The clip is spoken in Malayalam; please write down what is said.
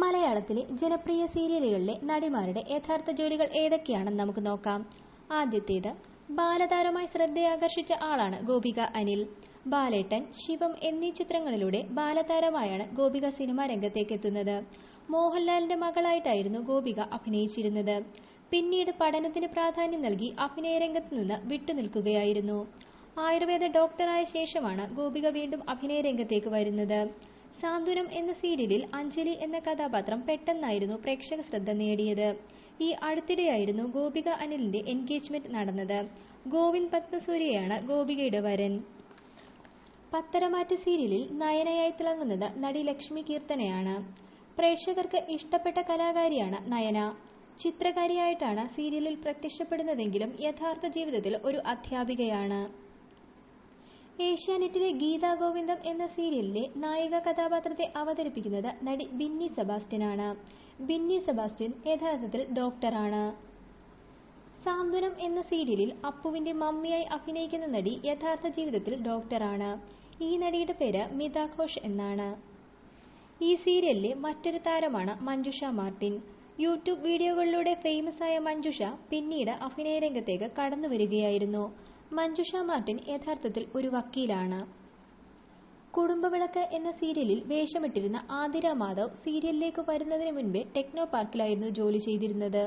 മലയാളത്തിലെ ജനപ്രിയ സീരിയലുകളിലെ നടിമാരുടെ യഥാർത്ഥ ജോലികൾ ഏതൊക്കെയാണെന്ന് നമുക്ക് നോക്കാം. ആദ്യത്തേത് ബാലതാരമായി ശ്രദ്ധയാകർഷിച്ച ആളാണ് ഗോപിക അനിൽ. ബാലേട്ടൻ ശിവം എന്നീ ചിത്രങ്ങളിലൂടെ ബാലതാരമായാണ് ഗോപിക സിനിമാ രംഗത്തേക്ക് എത്തുന്നത്. മോഹൻലാലിന്റെ മകളായിട്ടായിരുന്നു ഗോപിക അഭിനയിച്ചിരുന്നത്. പിന്നീട് പഠനത്തിന് പ്രാധാന്യം നൽകി അഭിനയ രംഗത്ത് നിന്ന് വിട്ടുനിൽക്കുകയായിരുന്നു. ആയുർവേദ ഡോക്ടറായ ശേഷമാണ് ഗോപിക വീണ്ടും അഭിനയ രംഗത്തേക്ക് വരുന്നത്. സാന്ത്വനം എന്ന സീരിയലിൽ അഞ്ജലി എന്ന കഥാപാത്രം പെട്ടെന്നായിരുന്നു പ്രേക്ഷക ശ്രദ്ധ നേടിയത്. ഈ അടുത്തിടെയായിരുന്നു ഗോപിക അനിലിന്റെ എൻഗേജ്മെന്റ് നടന്നത്. ഗോവിന്ദ് പത്മസൂര്യയാണ് ഗോപികയുടെ വരൻ. പത്തരമാറ്റ സീരിയലിൽ നയനയായി തിളങ്ങുന്നത് നടി ലക്ഷ്മി കീർത്തനയാണ്. പ്രേക്ഷകർക്ക് ഇഷ്ടപ്പെട്ട കലാകാരിയാണ് നയന. ചിത്രകാരിയായിട്ടാണ് സീരിയലിൽ പ്രത്യക്ഷപ്പെടുന്നതെങ്കിലും യഥാർത്ഥ ജീവിതത്തിൽ ഒരു അധ്യാപികയാണ്. ഏഷ്യാനെറ്റിലെ ഗീതാ ഗോവിന്ദം എന്ന സീരിയലിലെ നായിക കഥാപാത്രത്തെ അവതരിപ്പിക്കുന്നത് നടി ബിന്നി സെബാസ്റ്റ്യൻ ആണ് ബിന്നി സെബാസ്റ്റ്യൻ യഥാർത്ഥത്തിൽ ഡോക്ടറാണ്. സാന്ത്വനം എന്ന സീരിയലിൽ അപ്പുവിന്റെ മമ്മിയായി അഭിനയിക്കുന്ന നടി യഥാർത്ഥ ജീവിതത്തിൽ ഡോക്ടറാണ്. ഈ നടിയുടെ പേര് മിത ഘോഷ് എന്നാണ്. ഈ സീരിയലിലെ മറ്റൊരു താരമാണ് മഞ്ജുഷ മാർട്ടിൻ. യൂട്യൂബ് വീഡിയോകളിലൂടെ ഫേമസ് ആയ മഞ്ജുഷ പിന്നീട് അഭിനയ രംഗത്തേക്ക് കടന്നു വരികയായിരുന്നു മഞ്ജുഷ മാർട്ടിൻ യഥാർത്ഥത്തിൽ ഒരു വക്കീലാണ്. കുടുംബവിളക്ക് എന്ന സീരിയലിൽ വേഷമിട്ടിരുന്ന ആതിര മാധവ് സീരിയലിലേക്ക് വരുന്നതിന് മുൻപേ ടെക്നോ പാർക്കിലായിരുന്നു ജോലി ചെയ്തിരുന്നത്.